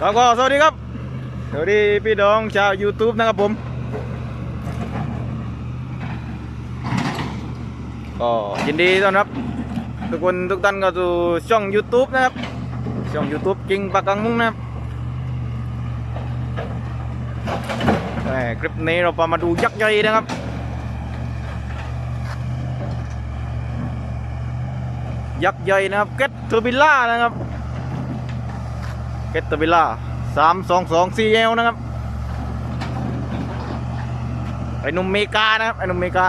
ครับก็สวัสดีครับสวัสดีพี่น้องชาว YouTube นะครับผม ก็ยินดีต้อนรับ ทุกคนทุกท่านเข้าสู่ช่อง YouTube นะครับ ช่อง YouTube จริงปากกังมุ้งนะครับแหม่คลิปนี้เราพามาดูยักษ์ใหญ่นะครับ ยักษ์ใหญ่นะครับเกตเทอร์บิล่านะครับ ตเตอร์บิล่าสามสองสองซีเอลนะครับไอ้หนุ่มเมกานะครับไอ้หนุ่มเมกา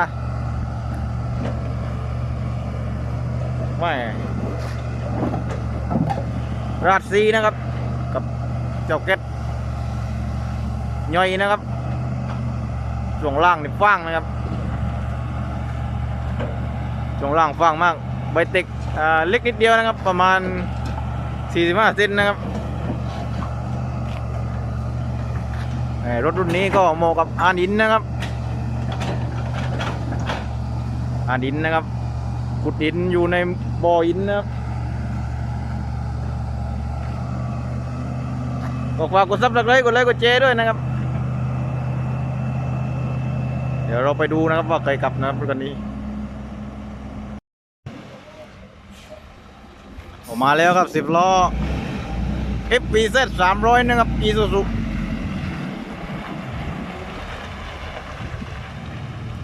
ไม่ราดซีนะครับ กับเจ้าเกตย่อยนะครับช่วงล่างนี่ฟ้างนะครับช่วงล่างฟ้างมากใบเต็กเล็กนิดเดียวนะครับ ประมาณ 45เซนนะครับเอ่อ รถรุ่นนี้ก็เหมาะกับอานินนะครับ อานินนะครับขุดหินอยู่ในบ่อหินนะครับก็ฝากกดซับสไครต์กดไลค์กดแชร์ด้วยนะครับ เดี๋ยวเราไปดูนะครับว่าใครกลับนะครับรถคันนี้ออกมาแล้วครับสิบล้อ FPZ 300 นะครับ Isuzu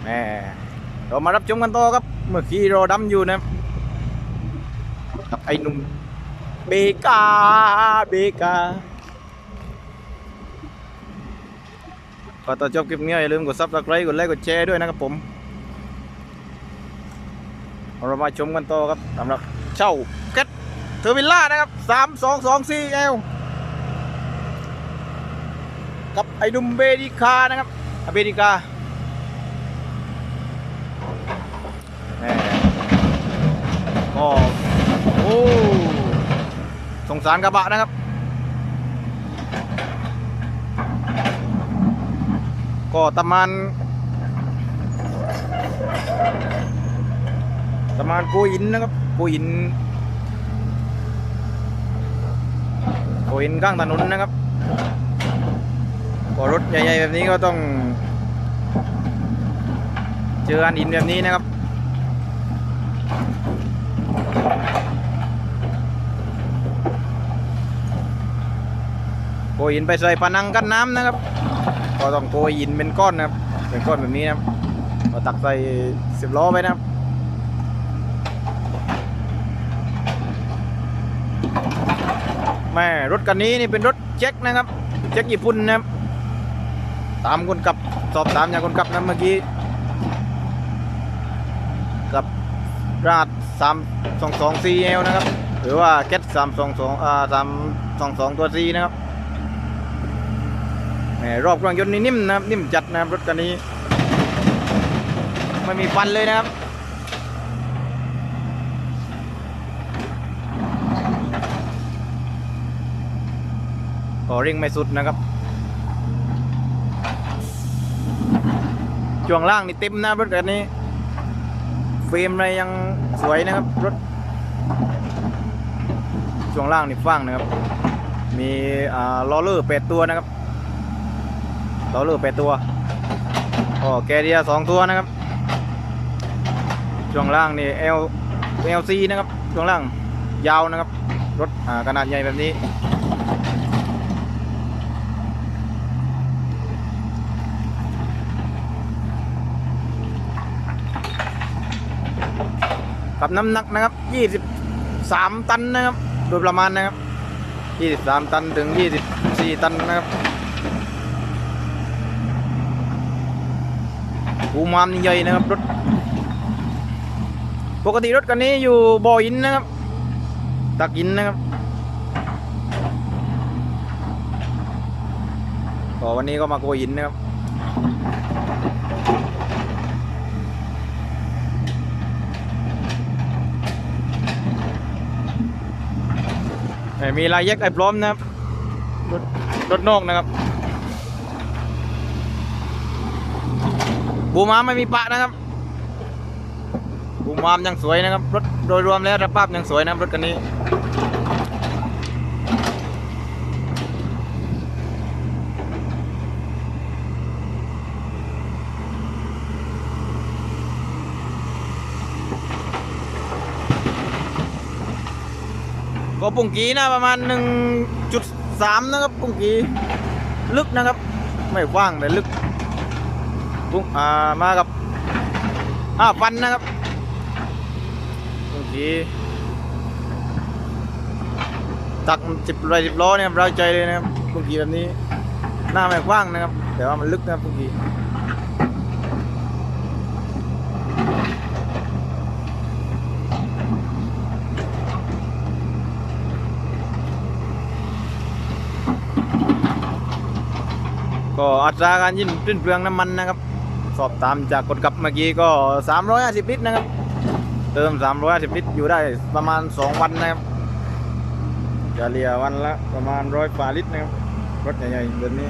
แหมเรามารับชมกันต่อครับ เมื่อกี้เราดำอยู่นะครับกับไอ้หนุ่มเบกาเบกาก็ต่อจบคลิปนี้อย่าลืมกดซับสไครต์กดไลค์กดแชร์ด้วยนะครับผมเรามาชมกันต่อครับสำหรับเช่าเกตเทอร์วิลล่านะครับสามสองสองสี่เอลกับไอ้หนุ่มเบดิคานะครับอเบดิคาแหม่ก็โอ้ส งสารกระบะนะครับ ก็ประมาณประมาณโกอินนะครับโกอินโกอินข้างถนนนะครับก็รถใหญ่ๆแบบนี้ก็ต้อง เจออันอินแบบนี้นะครับ โกอินไปใส่ผนังกันน้ำนะครับ ก็ต้องโกอินเป็นก้อนนะครับ เป็นก้อนแบบนี้นะครับก็ตักใส่สิบล้อไปนะครับแม่รถคันนี้นี่เป็นรถเช็คนะครับ เช็คญี่ปุ่นนะครับ ตามคนขับสอบถามจากคนขับนะเมื่อกี้กับราดสามสองสองซีเอลนะครับ หรือว่าเก็ตสามสองสองอ่าสามสองสองตัวซีนะครับ รอบเครื่องยนต์นี่นิ่มนะครับนิ่มจัดนะครับรถคันนี้ไม่มีฟันเลยนะครับก็เร่งไม่สุดนะครับช่วงล่างนี่เต็มนะรถคันนี้เฟรมอะไรยังสวยนะครับรถช่วงล่างนี่ฟ้างนะครับ มีล้อเลอร์แปดตัวนะครับ ล้อเลือร์แปดตัวก็แกเดียสองตัวนะครับ ช่วงล่างนี่ L LC นะครับ ช่วงล่างยาวนะครับ รถขนาดใหญ่แบบนี้กับน้ำหนักนะครับ 23 ตันนะครับ โดยประมาณนะครับ 23 ตันถึง 24 ตันนะครับ ภูมามนี่ใหญ่นะครับรถปกติรถคันนี้อยู่บ่ออินนะครับ ตักอินนะครับก็วันนี้ก็มาโกอินนะครับมีลายเย็กไอ้พร้อมนะครับรถรถนอกนะครับ บูมามไม่มีปะนะครับบูมามยังสวยนะครับรถโดยรวมแล้วสภาพยังสวยนะรถคันนี้ก็ปุ่งกีนะประมาณ 1.3 นะครับปุ่งกีลึกนะครับ ไม่ว่างแต่ลึก ปุ่งอ่ามากับห้าฟันนะครับปุ่งกีตักสิบไรสิบล้อเนี่ยเราใจเลยนะครับปุ่งกีแบบนี้หน้าไม่กว้างนะครับ แต่ว่ามันลึกนะครับปุ่งกีก็อัตราการยินสิ้นเปลืองน้ำมันนะครับ สอบตามจากกดกับเมื่อกี้ก็ 350 ลิตรนะครับ เติม 350 ลิตรอยู่ได้ประมาณ 2 วันนะครับเลียวันละประมาณร้อยฝาลิตรนะครับ รถใหญ่ๆแบบนี้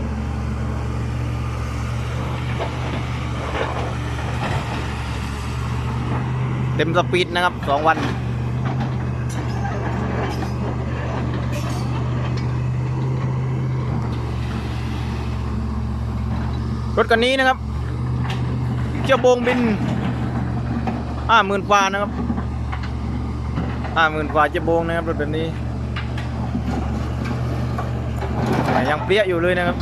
เต็มสปีดนะครับ2วัน รถคันนี้นะครับ เจ้าโบงบินห้าหมื่นกว่านะครับห้าหมื่นกว่าเจ้าโบงนะครับรถแบบนี้ยังเปรี้ยอยู่เลยนะครับ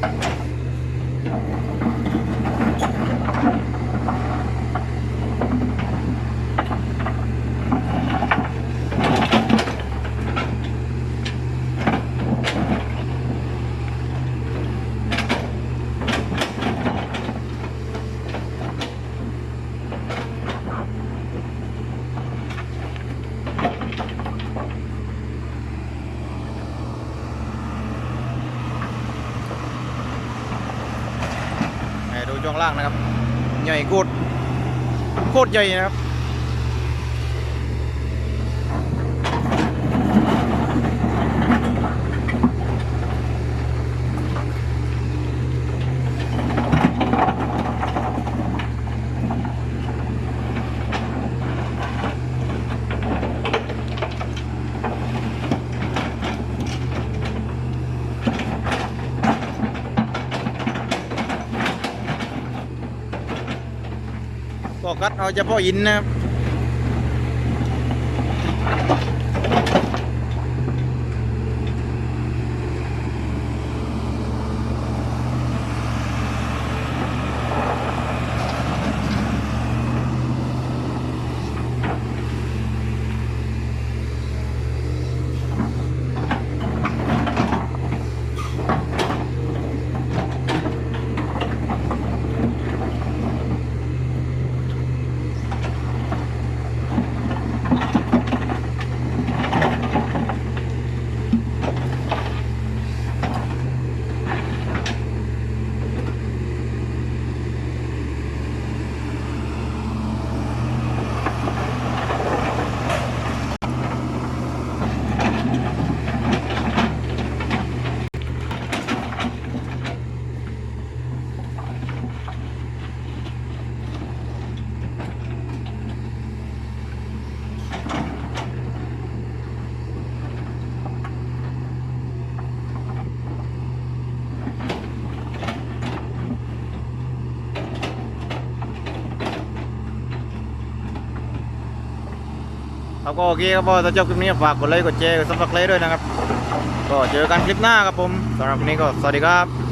เอ ล่างนะครับ ใหญ่โคตรโคตรใหญ่นะครับ ก็กัสเอาเฉพาะหินนะครับ ครับก็โอเคครับพอถ้าชอบคลิปนี้ฝากกดไลค์กดแชร์กดซับสไครต์ด้วยนะครับ ก็เจอกันคลิปหน้าครับผมสำหรับวันนี้ก็สวัสดีครับ